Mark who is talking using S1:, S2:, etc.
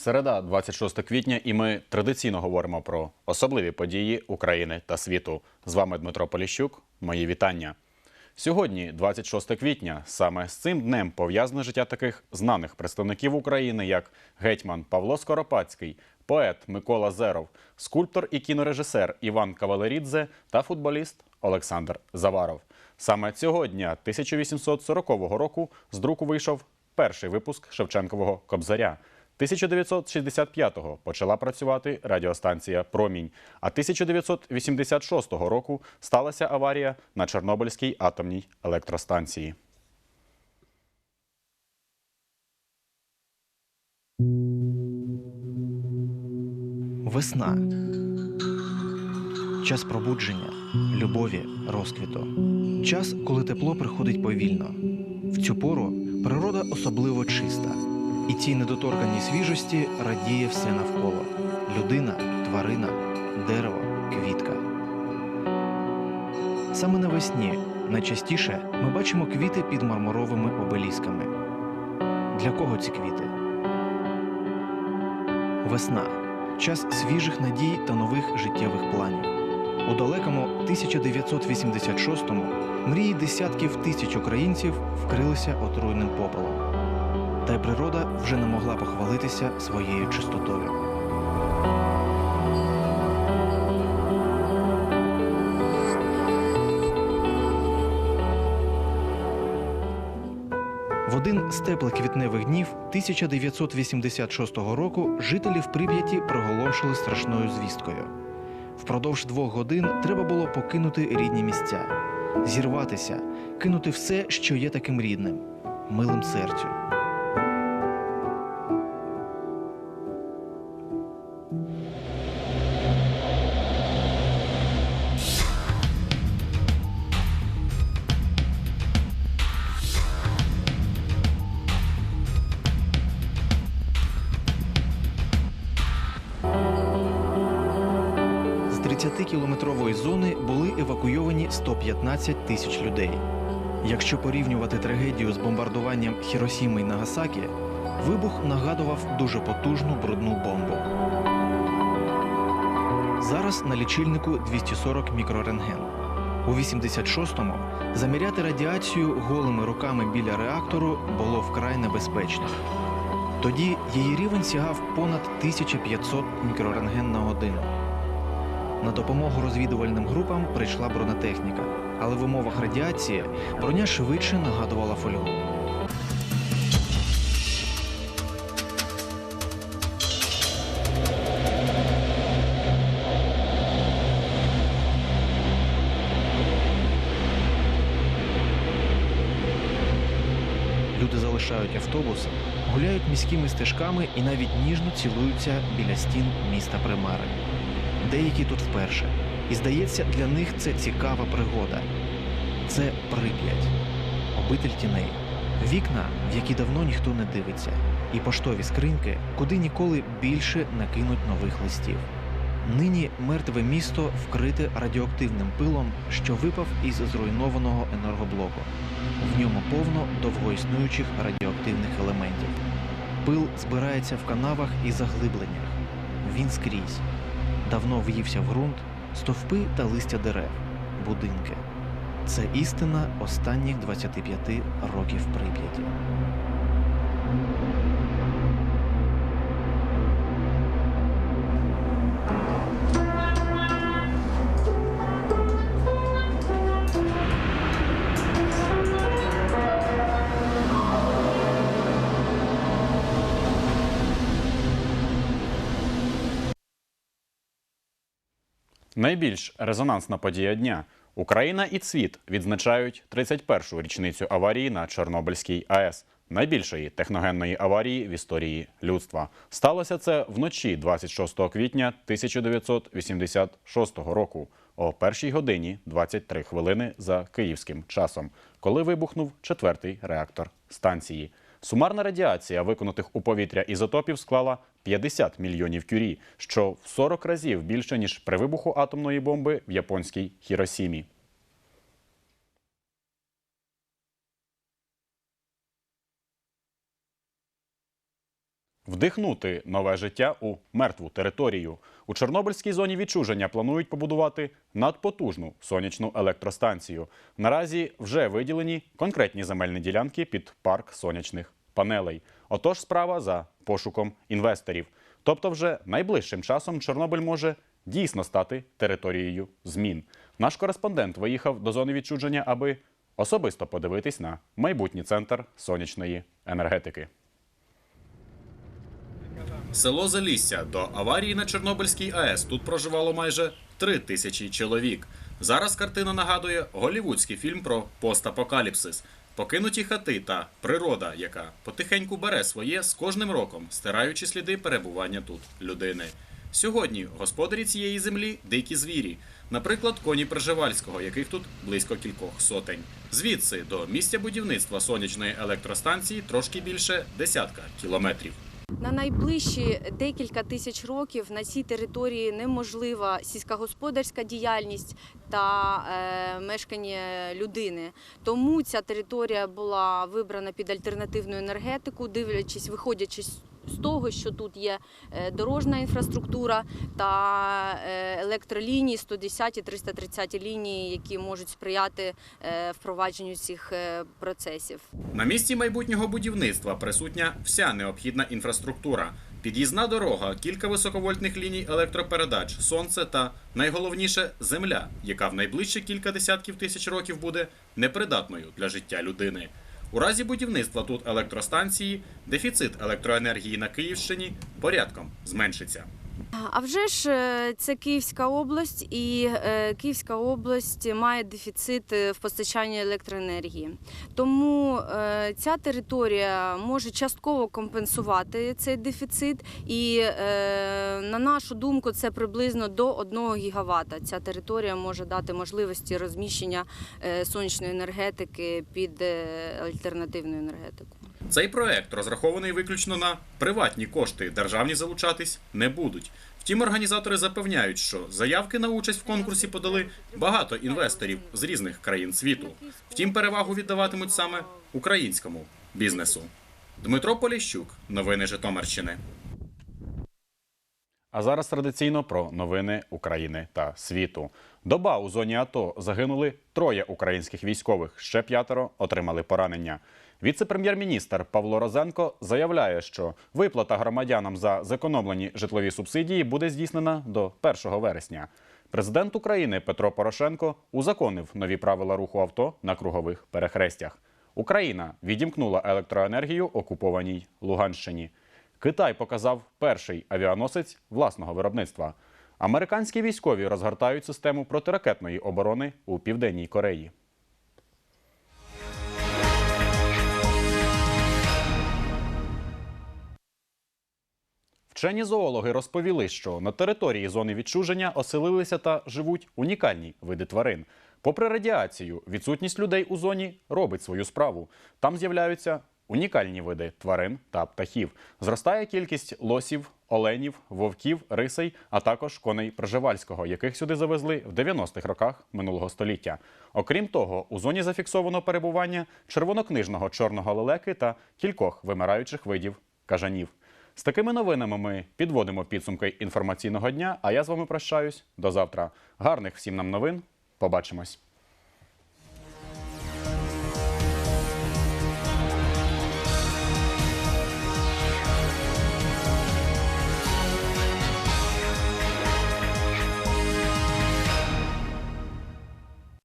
S1: Середа, 26 квітня, і ми традиційно говоримо про особливі події України та світу. З вами Дмитро Поліщук. Мої вітання. Сьогодні, 26 квітня, саме з цим днем пов'язане життя таких знаних представників України, як гетьман Павло Скоропадський, поет Микола Зеров, скульптор і кінорежисер Іван Кавалерідзе та футболіст Олександр Заваров. Саме цього дня 1840 року з друку вийшов перший випуск Шевченкового Кобзаря. 1965-го почала працювати радіостанція Промінь, а 1986 року сталася аварія на Чорнобильській атомній електростанції.
S2: Весна. Час пробудження, любові, розквіту. Час, коли тепло приходить повільно. В цю пору природа особливо чиста, і цій недоторканій свіжості радіє все навколо: людина, тварина, дерево, квітка. Саме навесні найчастіше ми бачимо квіти під мармуровими обелісками. Для кого ці квіти? Весна час свіжих надій та нових життєвих планів. У далекому 1986-му мрії десятків тисяч українців вкрилися отруйним попелом. Та й природа вже не могла похвалитися своєю чистотою. В один з теплих квітневих днів 1986 року жителі в Прип'яті приголомшили страшною звісткою. Впродовж двох годин треба було покинути рідні місця, зірватися, кинути все, що є таким рідним, милим серцю. 30-кілометрової зони були евакуйовані 115 тисяч людей. Якщо порівнювати трагедію з бомбардуванням Хіросіми і Нагасакі, вибух нагадував дуже потужну брудну бомбу. Зараз на лічильнику 240 мікрорентген. У 86-му заміряти радіацію голими руками біля реактору було вкрай небезпечно. Тоді її рівень сягав понад 1500 мікрорентген на годину. На допомогу розвідувальним групам прийшла бронетехніка, але в умовах радіації броня швидше нагадувала фольгу. Люди залишають автобус, гуляють міськими стежками і навіть ніжно цілуються біля стін міста Примари. Деякі тут вперше. І здається, для них це цікава пригода. Це Прип'ять, обитель тіней, вікна, в які давно ніхто не дивиться, і поштові скриньки, куди ніколи більше не кинуть нових листів. Нині мертве місто вкрите радіоактивним пилом, що випав із зруйнованого енергоблоку. В ньому повно довгоіснуючих радіоактивних елементів. Пил збирається в канавах і заглибленнях. Він скрізь. Давно в'ївся в ґрунт, стовпи та листя дерев, будинки. Це істина останніх 25 років Прип'яті.
S1: Найбільш резонансна подія дня. Україна і світ відзначають 31-шу річницю аварії на Чорнобильській АЕС, найбільшої техногенної аварії в історії людства. Сталося це вночі 26 квітня 1986 року о першій годині 23 хвилини за київським часом, коли вибухнув четвертий реактор станції. Сумарна радіація виконутих у повітря ізотопів склала 50 мільйонів кюрі, що в 40 разів більше ніж при вибуху атомної бомби в японській Хіросімі. Вдихнути нове життя у мертву територію. У Чорнобильській зоні відчуження планують побудувати надпотужну сонячну електростанцію. Наразі вже виділені конкретні земельні ділянки під парк сонячних панелей. Отож, справа за пошуком інвесторів. Тобто, вже найближчим часом Чорнобиль може дійсно стати територією змін. Наш кореспондент виїхав до зони відчуження, аби особисто подивитись на майбутній центр сонячної енергетики. Село Залісся до аварії на Чорнобильській АЕС тут проживало майже три тисячі чоловік. Зараз картина нагадує голівудський фільм про постапокаліпсис. Покинуті хати та природа, яка потихеньку бере своє з кожним роком, стираючи сліди перебування тут людини. Сьогодні господарі цієї землі дикі звірі, наприклад, коні Пржевальського, яких тут близько кількох сотень. Звідси до місця будівництва сонячної електростанції трошки більше десятка кілометрів.
S3: На найближчі декілька тисяч років на цій території неможлива сільськогосподарська діяльність та е, мешкання людини. Тому ця територія була вибрана під альтернативну енергетику, дивлячись, виходячи з- з того, що тут є е, дорожна інфраструктура та е, електролінії 110 і 330 лінії, які можуть сприяти е, впровадженню цих процесів.
S1: На місці майбутнього будівництва присутня вся необхідна інфраструктура. Під'їзна дорога, кілька високовольтних ліній електропередач, сонце та найголовніше земля, яка в найближчі кілька десятків тисяч років буде непридатною для життя людини. У разі будівництва тут електростанції дефіцит електроенергії на Київщині порядком зменшиться.
S3: А вже ж е, це Київська область, і е, Київська область має дефіцит е, в постачанні електроенергії. Тому ця територія може частково компенсувати цей дефіцит, і на нашу думку, це приблизно до 1 гігавата. Ця територія може дати можливості розміщення сонячної енергетики під альтернативну енергетику.
S1: Цей проект розрахований виключно на приватні кошти, державні залучатись не будуть. Втім, організатори запевняють, що заявки на участь в конкурсі подали багато інвесторів з різних країн світу. Втім, перевагу віддаватимуть саме українському бізнесу. Дмитро Поліщук, новини Житомирщини. А зараз традиційно про новини України та світу. Доба у зоні АТО загинули троє українських військових, ще п'ятеро отримали поранення. Віце-прем'єр-міністр Павло Розенко заявляє, що виплата громадянам за зекономлені житлові субсидії буде здійснена до 1 вересня. Президент України Петро Порошенко узаконив нові правила руху авто на кругових перехрестях. Україна відімкнула електроенергію окупованій Луганщині. Китай показав перший авіаносець власного виробництва. Американські військові розгортають систему протиракетної оборони у південній Кореї. Вчені зоологи розповіли, що на території зони відчуження оселилися та живуть унікальні види тварин. Попри радіацію, відсутність людей у зоні робить свою справу. Там з'являються унікальні види тварин та птахів. Зростає кількість лосів, оленів, вовків, рисей, а також коней Пржевальського, яких сюди завезли в 90-х роках минулого століття. Окрім того, у зоні зафіксовано перебування червонокнижного чорного лелеки та кількох вимираючих видів кажанів. З такими новинами ми підводимо підсумки інформаційного дня. А я з вами прощаюсь до завтра. Гарних всім нам новин. Побачимось.